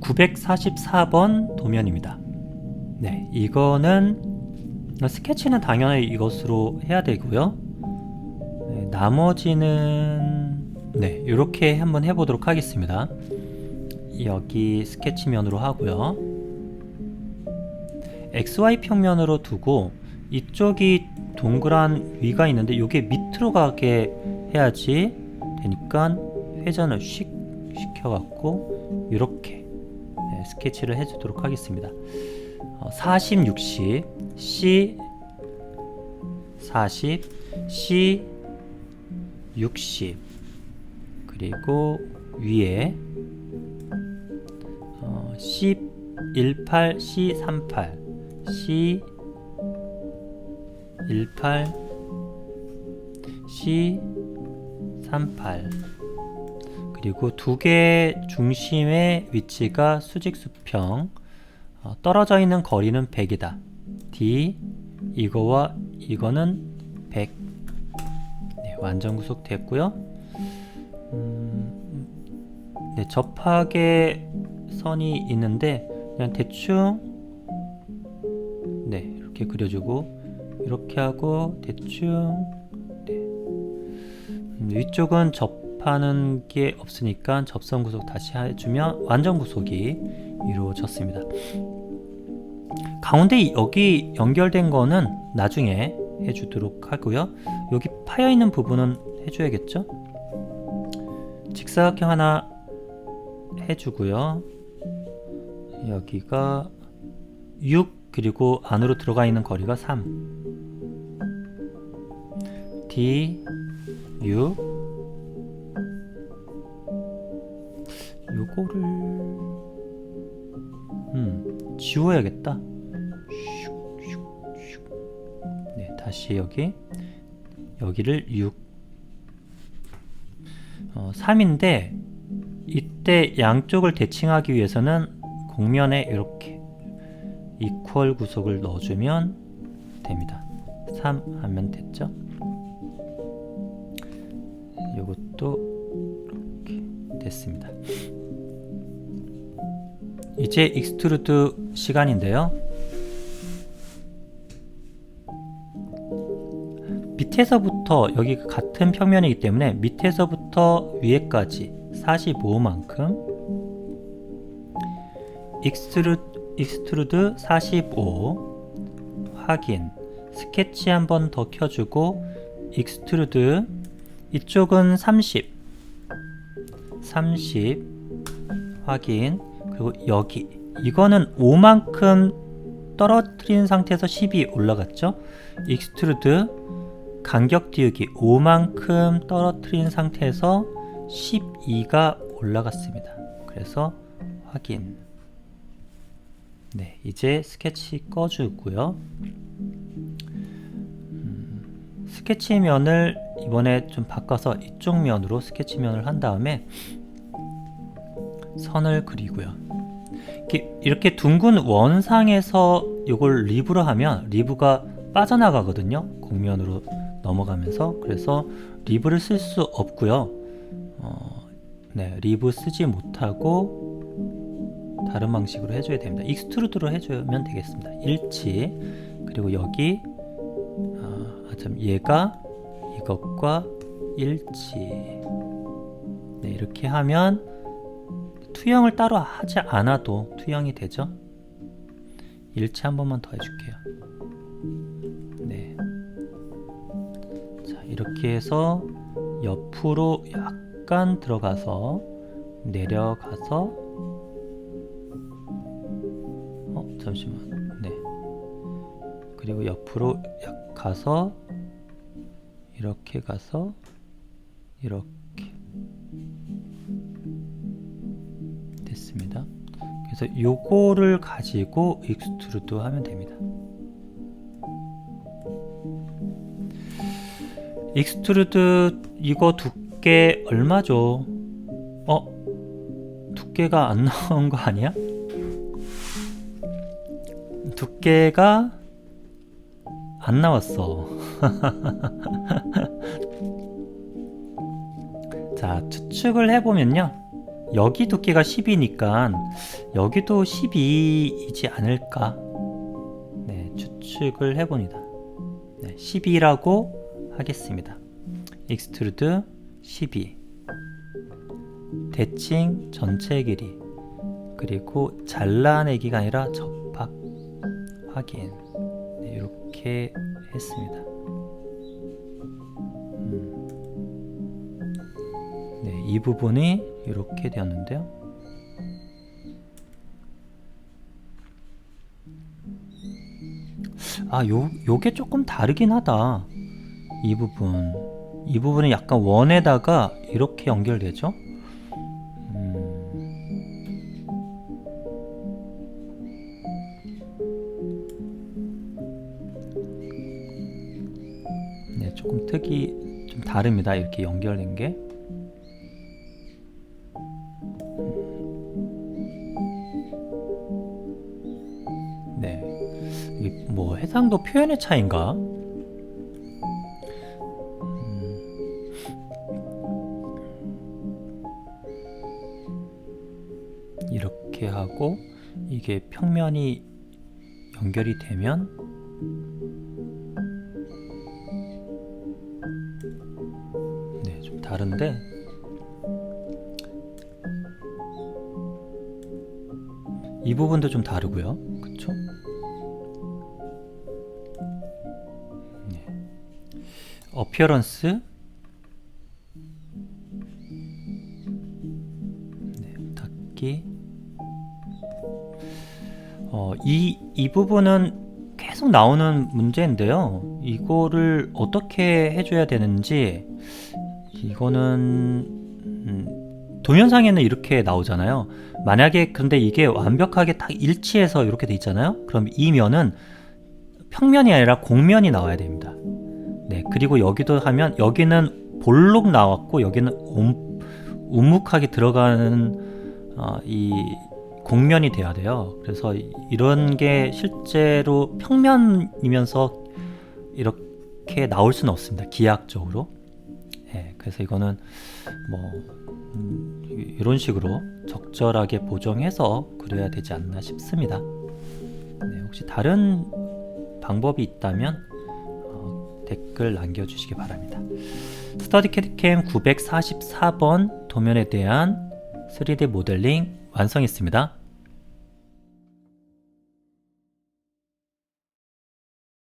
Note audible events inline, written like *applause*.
(944번) 도면입니다. 네 이거는 스케치는 당연히 이것으로 해야 되고요. 네, 나머지는 네 이렇게 한번 해보도록 하겠습니다. 여기 스케치면으로 하고요. XY 평면으로 두고 이쪽이 동그란 위가 있는데 이게 밑으로 가게 해야지 되니까 회전을 씩 시켜갖고 이렇게 네, 스케치를 해주도록 하겠습니다. 어, 40, 60, C 40, C 60 그리고 위에 어, C 18, C 38, C 18 C 38 그리고 두 개 중심의 위치가 수직 수평. 어, 떨어져 있는 거리는 100이다. D 이거와 이거는 100 네, 완전 구속 됐고요. 음, 네, 접하게 선이 있는데 그냥 대충 네 이렇게 그려주고 이렇게 하고 대충 위쪽은 접하는 게 없으니까 접선 구속 다시 해주면 완전 구속이 이루어졌습니다. 가운데 여기 연결된 거는 나중에 해주도록 하고요. 여기 파여 있는 부분은 해줘야겠죠? 직사각형 하나 해주고요. 여기가 6 그리고 안으로 들어가 있는 거리가 3 D 6 요거를 음 지워야겠다. 네 다시 여기 여기를 6 어, 3인데 이때 양쪽을 대칭하기 위해서는 공면에 이렇게 이퀄 구속을 넣어주면 됩니다. 3 하면 됐죠? 됐습니다. 이제 익스트루드 시간인데요. 밑에서부터 여기 같은 평면이기 때문에 밑에서부터 위에까지 45만큼 익스트루, 익스트루드 45 확인 스케치 한 번 더 켜주고 익스트루드 이쪽은 30 30 확인. 그리고 여기. 이거는 5만큼 떨어뜨린 상태에서 10이 올라갔죠? 익스트루드 간격 띄우기. 5만큼 떨어뜨린 상태에서 12가 올라갔습니다. 그래서 확인. 네 이제 스케치 꺼주고요. 음, 스케치 면을 이번에 좀 바꿔서 이쪽 면으로 스케치 면을 한 다음에 선을 그리고요. 이렇게, 이렇게 둥근 원상에서 이걸 리브로 하면 리브가 빠져나가거든요. 곡면으로 넘어가면서 그래서 리브를 쓸 수 없고요. 어, 네, 리브 쓰지 못하고 다른 방식으로 해줘야 됩니다. 익스트루드로 해주면 되겠습니다. 일치 그리고 여기 아, 참 얘가 이것과 일치. 네, 이렇게 하면 투영을 따로 하지 않아도 투영이 되죠? 일치 한 번만 더 해줄게요. 네. 자 이렇게 해서 옆으로 약간 들어가서 내려가서 어 잠시만. 네. 그리고 옆으로 약 가서 이렇게 가서 이렇게 됐습니다. 그래서 요거를 가지고 익스트루드 하면 됩니다. 익스트루드 이거 두께 얼마죠? 어? 두께가 안 *laughs* 나온 거 아니야? 두께가 안 나왔어. *laughs* 자, 추측을 해보면요. 여기 두께가 10이니까 여기도 12이지 않을까. 네, 추측을 해봅니다. 네, 12라고 하겠습니다. 익스트루드 12. 대칭 전체 길이. 그리고 잘라내기가 아니라 접합 확인. 네, 이렇게 했습니다. 이 부분이 이렇게 되었는데요. 아, 요, 요게 조금 다르긴 하다. 이 부분. 이 부분은 약간 원에다가 이렇게 연결되죠? 음. 네, 조금 특이 좀 다릅니다. 이렇게 연결된 게. 뭐 해상도 표현의 차이인가? 음. 이렇게 하고 이게 평면이 연결이 되면 네, 좀 다른데 이 부분도 좀 다르고요. 어피어런스 네, 닫기 어, 이, 이 부분은 계속 나오는 문제인데요. 이거를 어떻게 해줘야 되는지 이거는 음, 동영상에는 이렇게 나오잖아요. 만약에 근데 이게 완벽하게 딱 일치해서 이렇게 돼 있잖아요. 그럼 이 면은 평면이 아니라 곡면이 나와야 됩니다. 네, 그리고 여기도 하면 여기는 볼록 나왔고 여기는 움, 우묵하게 들어가는 어, 이 곡면이 돼야 돼요. 그래서 이- 이런 게 실제로 평면이면서 이렇게 나올 수는 없습니다. 기하학적으로. 예, 그래서 이거는 뭐 음, 이- 이런 식으로 적절하게 보정해서 그려야 되지 않나 싶습니다. 네, 혹시 다른 방법이 있다면 어, 댓글 남겨주시기 바랍니다. 스터디 캐디캠 944번 도면에 대한 3D 모델링 완성했습니다.